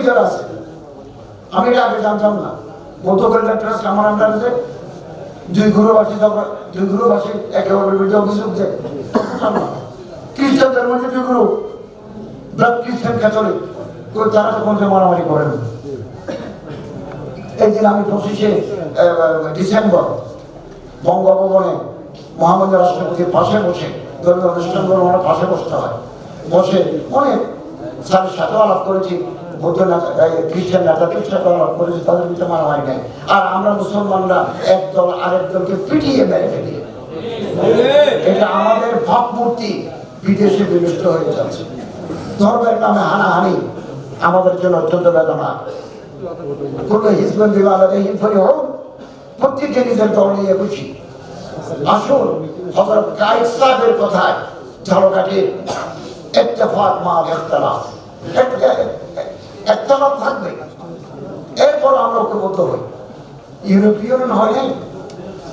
ভিতরে আছে। আমি এটা আগে জানতাম না। আমার দুই দুই একে অপরের অভিযোগ দেয়। খ্রিস্টানদের মধ্যে দুই ব্লাড খ্রিস্টান ক্যাথলিক তারা মারামারি করেন না। এই দিন আমি পঁচিশে ডিসেম্বর, বঙ্গভবনে মহামান্য রাষ্ট্রপতির পাশে বসে, ধর্মীয় অনুষ্ঠানগুলো আমার পাশে বসতে হয়। বসে অনেক সাথে আলাপ করেছি। নেতা খ্রিস্টান নেতাদের সাথে আলাপ করেছি তাদের ভিতরে মারামারি নেই। আর আমরা মুসলমানরা একদল আরেক দলকে পিটিয়ে মেরে ফেলি। এটা আমাদের ভাবমূর্তি বিদেশে বিনষ্ট হয়ে যাচ্ছে। ধর্মের নামে হানাহানি আমাদের জন্য অত্যন্ত বেদনা। কোনো হিজবেন বিভাগ হিমফরি হোক, প্রত্যেকে নিজের দল নিয়ে খুশি। আসুন হজরত গাইড সাহেবের কথায় ঝাড়কাঠি ইত্তেফাক মা ইখতিলাফ থাকবে। এরপর আমরা ঐক্যবদ্ধ হই। ইউরোপীয় হয় নাই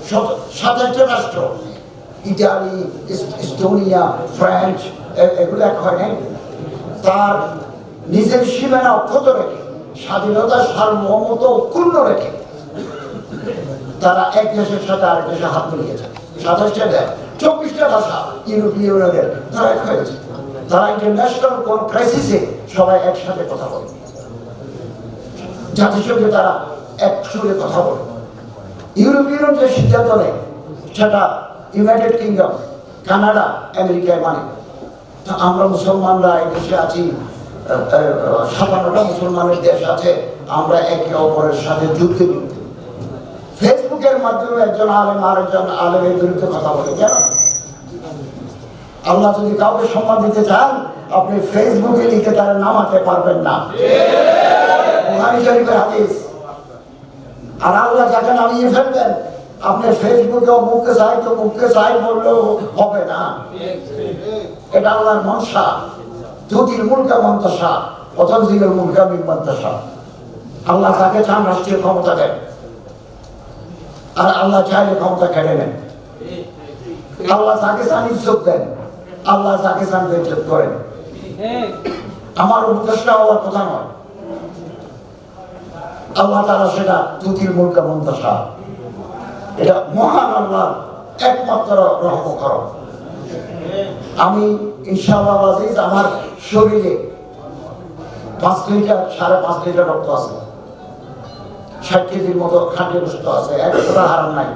সত- সাতাশটা রাষ্ট্র, ইটালি ইস- ইস্তোনিয়া ফ্রান্স এগুলো এক হয় নাই। তার নিজের সীমানা অক্ষত রেখে স্বাধীনতা সার্বভৌমত অক্ষুণ্ণ রেখে, তারা এক দেশের সাথে আরেক দেশে হাত মিলিয়েছে সাতাশটা দেয় চব্বিশটা ভাষা ইউরোপীয় ইউনিয়নের তারা এক হয়েছে তারা ইন্টারন্যাশনাল কোন ক্রাইসিসে সবাই একসাথে কথা বলে। জাতিসংঘে তারা একসঙ্গে কথা বলে। ইউরোপীয় যে সিদ্ধান্ত নেয়, সেটা ইউনাইটেড কিংডম কানাডা, আমেরিকায় মানে। আমরা মুসলমানরা দেশে আছি সাতান্নটা মুসলমানের দেশ আছে, আমরা একে অপরের সাথে যুদ্ধে ফেসবুকের মাধ্যমে একজন আলেম আরেকজন আলেমের বিরুদ্ধে কথা বলে, কেন? আল্লাহ যদি কাউকে সম্মান দিতে চান, আপনি ফেসবুকে লিখে তারা নামাতে পারবেন না। বুখারী শরীফের হাদিস। আর আল্লাহ যাকে নামিয়ে ফেলবেন, আপনি ফেসবুকে মুখে চাই তো মুখে চাই বললেও হবে না। এটা আল্লাহর মনসা। জ্যোতির মুলকা মন্তসা অতন্ত্রিকের মুলকা মিমন্তসা আল্লাহ তাকে চান রাষ্ট্রীয় ক্ষমতা দেন। আর আল্লাহ চাইলে ক্ষমতা কেড়ে নেন। আল্লাহ তাকে চান ইজ্জত দেন। আল্লাহ তাকে চান বেজ্জত করেন। আমার উপদেশটা হওয়ার কথা নয় আল্লাহ তারা সেটা মন্তসা এটা মহান আল্লাহ একমাত্র রহম আমি ইনশাআল্লাহ আমার শরীরে পাঁচ লিটার, সাড়ে পাঁচ লিটার রক্ত আছে। ষাট কেজির মতো খাদ্য বস্তু আছে, এক ফোটা হারাম নাই।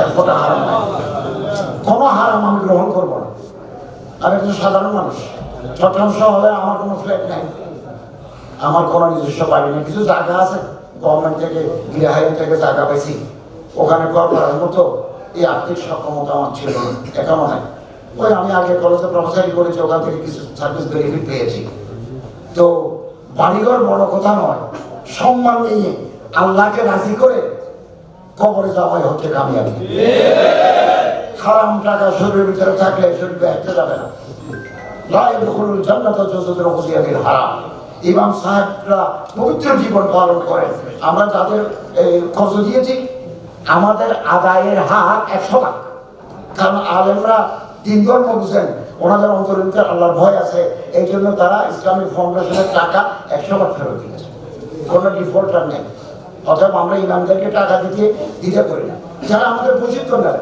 এক ফোটা হারাম নাই। কোনো হারাম আমি গ্রহণ করব না। আমি একজন সাধারণ মানুষ। চট্টগ্রাম শহরে আমার কোনো ফ্ল্যাট নাই। আমার কোনো নিজস্ব বাড়ি নেই কিছু জায়গা আছে গভর্নমেন্ট থেকে গৃহায়ন থেকে জায়গা পাইছি। ওখানে ঘর করার মতো এই আর্থিক সক্ষমতা আমার ছিল এখনও নাই। ওই আমি আগে কলেজে প্রফেসারি করেছি, ওখান থেকে কিছু সার্ভিস বেনিফিট পেয়েছি। তো বাড়িঘর বড় কথা নয়, সম্মান নিয়ে আল্লাহকে রাজি করে কবরে যাওয়াই হচ্ছে কামিয়াবি। হারাম টাকা শরীরের ভিতরে থাকলে শরীর একটা যাবে না। লা ইয়াদখুলুল জান্নাতা হুজিয়াতিল হারাম। ইমাম সাহেবরা পবিত্র জীবন পালন করেন। আমরা এই, কর্জ দিয়েছি আমাদের আদায়ের হার একশো লাখ কারণ আলেমরা দিন ধর্ম বুঝেন ওনাদের অন্তরিত আল্লাহর ভয় আছে এই জন্য তারা ইসলামিক ফাউন্ডেশনের টাকা একশো লাখ ফেরত দিয়েছে। কোনো ডিফল্টার নেই। অথবা আমরা ইমামদেরকে টাকা দিতে দিতে পারি না। যারা আমাদের প্রশিক্ষণ দেয়